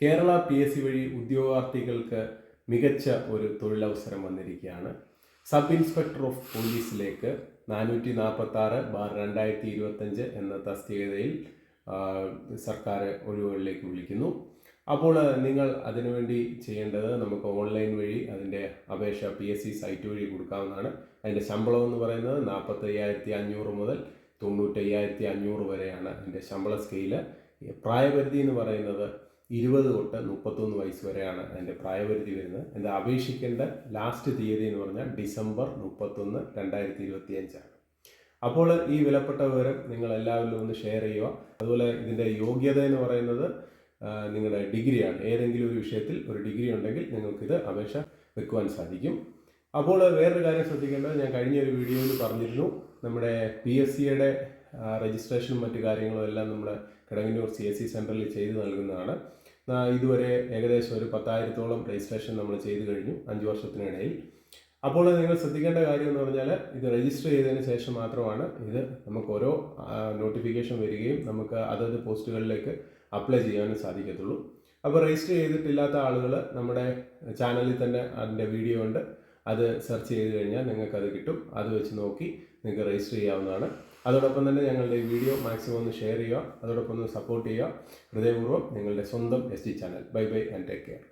Kerala P S C വഴി ഉദ്യോഗാർത്ഥികൾക്ക് മികച്ച ഒരു തൊഴിലവസരം വന്നിരിക്കുകയാണ്. സബ് ഇൻസ്പെക്ടർ ഓഫ് പോലീസിലേക്ക് നാനൂറ്റി നാൽപ്പത്തി ആറ് ബാർ രണ്ടായിരത്തി ഇരുപത്തഞ്ച് എന്ന തസ്തികതയിൽ സർക്കാർ ഒഴിവുകളിലേക്ക് വിളിക്കുന്നു. അപ്പോൾ നിങ്ങൾ അതിനുവേണ്ടി ചെയ്യേണ്ടത് നമുക്ക് ഓൺലൈൻ വഴി അതിന്റെ അപേക്ഷ പി എസ് സി സൈറ്റ് വഴി കൊടുക്കാവുന്നതാണ്. അതിന്റെ ശമ്പളം എന്ന് പറയുന്നത് നാൽപ്പത്തയ്യായിരത്തി അഞ്ഞൂറ് മുതൽ തൊണ്ണൂറ്റയ്യായിരത്തി അഞ്ഞൂറ് വരെയാണ് അതിന്റെ ശമ്പള സ്കെയിൽ. പ്രായപരിധി എന്ന് പറയുന്നത് ഇരുപത് തൊട്ട് മുപ്പത്തൊന്ന് വയസ്സ് വരെയാണ് അതിന്റെ പ്രായപരിധി വരുന്നത്. എന്റെ അപേക്ഷിക്കേണ്ട ലാസ്റ്റ് തീയതി എന്ന് പറഞ്ഞാൽ ഡിസംബർ മുപ്പത്തൊന്ന് രണ്ടായിരത്തി ഇരുപത്തി അഞ്ചാണ് അപ്പോൾ ഈ വിലപ്പെട്ട വിവരം നിങ്ങൾ എല്ലാവരിലും ഒന്ന് ഷെയർ ചെയ്യുക. അതുപോലെ ഇതിന്റെ യോഗ്യത എന്ന് പറയുന്നത് നിങ്ങളുടെ ഡിഗ്രിയാണ് ഏതെങ്കിലും ഒരു വിഷയത്തിൽ ഒരു ഡിഗ്രി ഉണ്ടെങ്കിൽ നിങ്ങൾക്കിത് അപേക്ഷ വെക്കുവാൻ സാധിക്കും. അപ്പോൾ വേറൊരു കാര്യം ശ്രദ്ധിക്കേണ്ടത് ഞാൻ കഴിഞ്ഞ ഒരു വീഡിയോയിൽ പറഞ്ഞിരുന്നു നമ്മുടെ പി എസ് സിയുടെ രജിസ്ട്രേഷനും മറ്റു കാര്യങ്ങളും എല്ലാം നമ്മൾ കിടങ്ങന്നൂർ സി എസ് സി സെന്ററിൽ ചെയ്തു നൽകുന്നതാണ്. ഇതുവരെ ഏകദേശം ഒരു പത്തായിരത്തോളം രജിസ്ട്രേഷൻ നമ്മൾ ചെയ്തു കഴിഞ്ഞു അഞ്ച് വർഷത്തിനിടയിൽ. അപ്പോൾ നിങ്ങൾ ശ്രദ്ധിക്കേണ്ട കാര്യം എന്ന് പറഞ്ഞാൽ ഇത് രജിസ്റ്റർ ചെയ്തതിന് ശേഷം മാത്രമാണ് ഇത് നമുക്ക് ഓരോ നോട്ടിഫിക്കേഷൻ വരികയും നമുക്ക് അതത് പോസ്റ്റുകളിലേക്ക് അപ്ലൈ ചെയ്യാനും സാധിക്കത്തുള്ളൂ. അപ്പോൾ രജിസ്റ്റർ ചെയ്തിട്ടില്ലാത്ത ആളുകൾ നമ്മുടെ ചാനലിൽ തന്നെ അതിന്റെ വീഡിയോ ഉണ്ട്. അത് സെർച്ച് ചെയ്ത് കഴിഞ്ഞാൽ നിങ്ങൾക്ക് അത് കിട്ടും. അത് വെച്ച് നോക്കി നിങ്ങൾക്ക് രജിസ്റ്റർ ചെയ്യാവുന്നതാണ്. അതോടൊപ്പം തന്നെ ഞങ്ങളുടെ ഈ വീഡിയോ മാക്സിമം ഒന്ന് ഷെയർ ചെയ്യുക. അതോടൊപ്പം ഒന്ന് സപ്പോർട്ട് ചെയ്യുക. ഹൃദയപൂർവം നിങ്ങളുടെ സ്വന്തം S channel. Bye bye and take care.